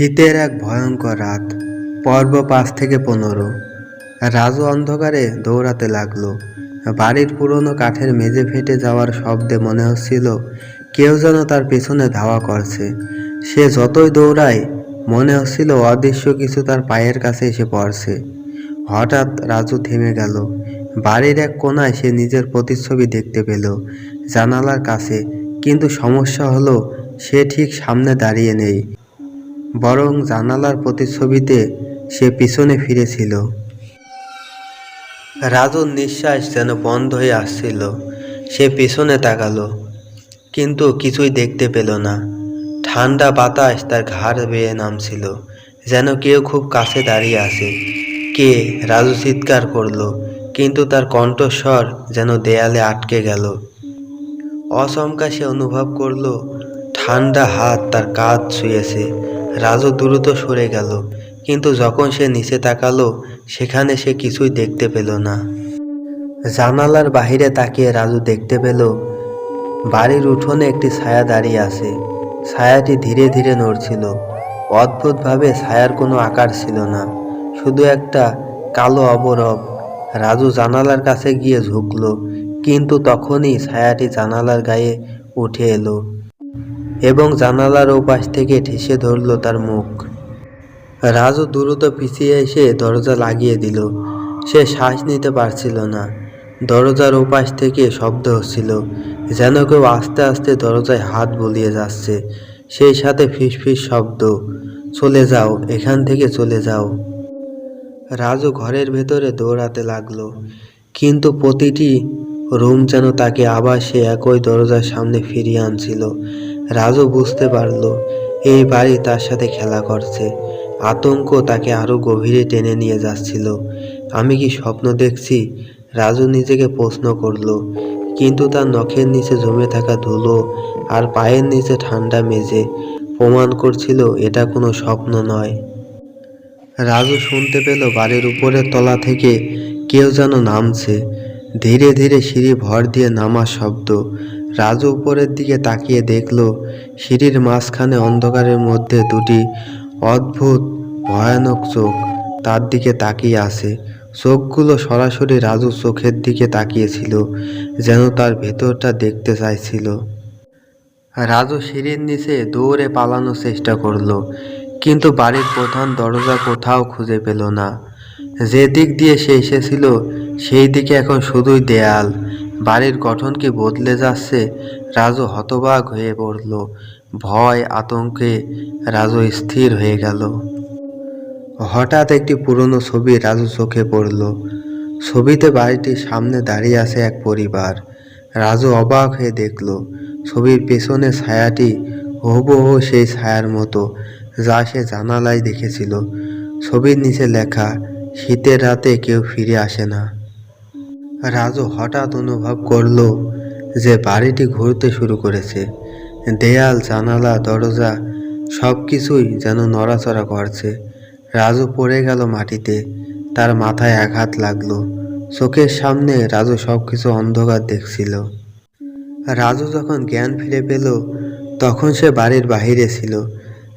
শীতের এক ভয়ঙ্কর রাত, পর্ব পাঁচ থেকে পনেরো। রাজু অন্ধকারে দৌড়াতে লাগল। বাড়ির পুরনো কাঠের মেঝে ফেটে যাওয়ার শব্দে মনে হচ্ছিল কেউ যেন তার পেছনে ধাওয়া করছে। সে যতই দৌড়ায়, মনে হচ্ছিল অদৃশ্য কিছু তার পায়ের কাছে এসে পড়ছে। হঠাৎ রাজু থেমে গেল। বাড়ির এক কোনায় সে নিজের প্রতিচ্ছবি দেখতে পেল জানালার কাছে, কিন্তু সমস্যা হলো সে ঠিক সামনে দাঁড়িয়ে নেই। বরং জানালার প্রতিচ্ছবিতে সে পিছনে ফিরেছিল। রাজুর নিঃশ্বাস যেন বন্ধ হয়ে আসছিল। সে পিছনে তাকালো, কিন্তু কিছুই দেখতে পেল না। ঠান্ডা বাতাস তার ঘাড় বেয়ে নামছিল, যেন কেউ খুব কাছে দাঁড়িয়ে আছে। কে? রাজু চিৎকার করল, কিন্তু তার কণ্ঠস্বর যেন দেয়ালে আটকে গেল। অচমকা সে অনুভব করল, ঠান্ডা হাত তার কাঁধ ছুঁয়েছে। রাজু দ্রুত সরে গেল, কিন্তু যখন সে নিচে তাকালো, সেখানে সে কিছুই দেখতে পেল না। জানালার বাহিরে তাকিয়ে রাজু দেখতে পেল, বাড়ির উঠোনে একটি ছায়া দাঁড়িয়ে আছে। ছায়াটি ধীরে ধীরে নড়ছিল। অদ্ভুতভাবে ছায়ার কোনো আকার ছিল না, শুধু একটা কালো অবরব রাজু জানালার কাছে গিয়ে ঝুঁকলো, কিন্তু তখনই ছায়াটি জানালার গায়ে উঠে এলো। এবং জানালার ওপাশ থেকে ঠেসে ধরলো তার মুখ। রাজু দ্রুত পিছিয়ে এসে দরজা লাগিয়ে দিল। সে শ্বাস নিতে পারছিল না। দরজার ওপাশ থেকে শব্দ হচ্ছিল, যেন কেউ আস্তে আস্তে দরজায় হাত বলিয়ে যাচ্ছে। সেই সাথে ফিসফিস শব্দ, চলে যাও, এখান থেকে চলে যাও। রাজু ঘরের ভেতরে দৌড়াতে লাগল, কিন্তু প্রতিটি রুম যেন তাকে আবার সে একই দরজার সামনে ফিরিয়ে আনছিল। রাজু বুঝতে পারল, এই বাড়ি তার সাথে খেলা করছে। আতঙ্ক তাকে আরও গভীরে টেনে নিয়ে যাচ্ছিল। আমি কি স্বপ্ন দেখছি? রাজু নিজেকে প্রশ্ন করল। কিন্তু তার নখের নিচে জমে থাকা ধুলো আর পায়ের নিচে ঠান্ডা মেজে প্রমাণ করছিল এটা কোনো স্বপ্ন নয়। রাজু শুনতে পেল বাড়ির উপরের তলা থেকে কেউ যেন নামছে। ধীরে ধীরে সিঁড়ি ভর দিয়ে নামার শব্দ রাজু উপরের দিকে তাকিয়ে দেখল সিঁড়ির মাঝখানে অন্ধকারের মধ্যে দুটি অদ্ভুত, ভয়ানক চোখ তার দিকে তাকিয়ে আছে। চোখগুলো সরাসরি রাজু চোখের দিকে তাকিয়েছিল, যেন তার ভেতরটা দেখতে চাইছিল। রাজু সিঁড়ির নিচে দৌড়ে পালানোর চেষ্টা করল, কিন্তু বাড়ির প্রধান দরজা কোথাও খুঁজে পেল না। যে দিক দিয়ে সে এসেছিল সেই দিকে এখন শুধুই দেয়াল বাড়ির গঠনকে বদলে যাচ্ছে রাজু হতবাক হয়ে পড়ল। ভয়, আতঙ্কে রাজু স্থির হয়ে গেল। হঠাৎ একটি পুরনো ছবি রাজু চোখে পড়ল। ছবিতে বাড়িটির সামনে দাঁড়িয়ে আছে এক পরিবার। রাজু অবাক হয়ে দেখল, ছবির পেছনে ছায়াটি হুবহু সেই ছায়ার মতো যা সে জানালায় দেখেছিল। ছবির নিচে লেখা, শীতের রাতে কেউ ফিরে আসে না। রাজু হঠাৎ অনুভব করল যে বাড়িটি ঘুরতে শুরু করেছে। দেয়াল, জানালা, দরজা সব কিছুই যেন নড়াচড়া করছে। রাজু পড়ে গেল মাটিতে। তার মাথায় আঘাত লাগল। চোখের সামনে রাজু সব কিছু অন্ধকার দেখছিল। রাজু যখন জ্ঞান ফিরে পেল, তখন সে বাড়ির বাহিরে ছিল।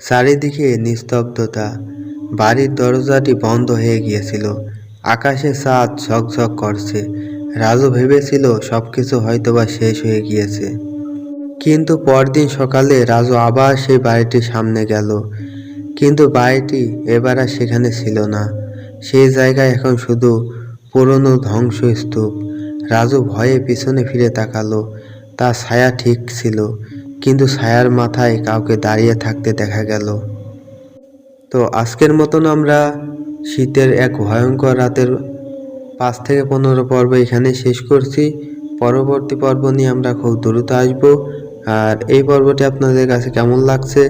চারিদিকে নিস্তব্ধতা। বাড়ির দরজাটি বন্ধ হয়ে গিয়েছিল। আকাশে চাঁদ ঝকঝক করছে। রাজু ভেবেছিল সব কিছু হয়তোবা শেষ হয়ে গিয়েছে। কিন্তু পরদিন সকালে রাজু আবার সেই বাড়িটির সামনে গেল। কিন্তু বাড়িটি এবার আর সেখানে ছিল না। সেই জায়গায় এখন শুধু পুরনো ধ্বংসস্তূপ। রাজু ভয়ে পিছনে ফিরে তাকালো। তার ছায়া ঠিক ছিল, কিন্তু ছায়ার মাথায় কাউকে দাঁড়িয়ে থাকতে দেখা গেল। তো আজকের মতন আমরা শীতের এক ভয়ঙ্কর রাতের পাঁচ থেকে পনেরো পর্ব এখানে শেষ করছি। পরবর্তী পর্ব নিয়ে আমরা খুব দ্রুত আসব। আর এই পর্বটি আপনাদের কাছে কেমন লাগছে,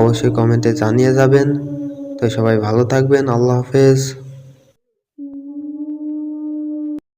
অবশ্যই কমেন্টে জানিয়ে যাবেন। তো সবাই ভালো থাকবেন, আল্লাহ হাফেজ।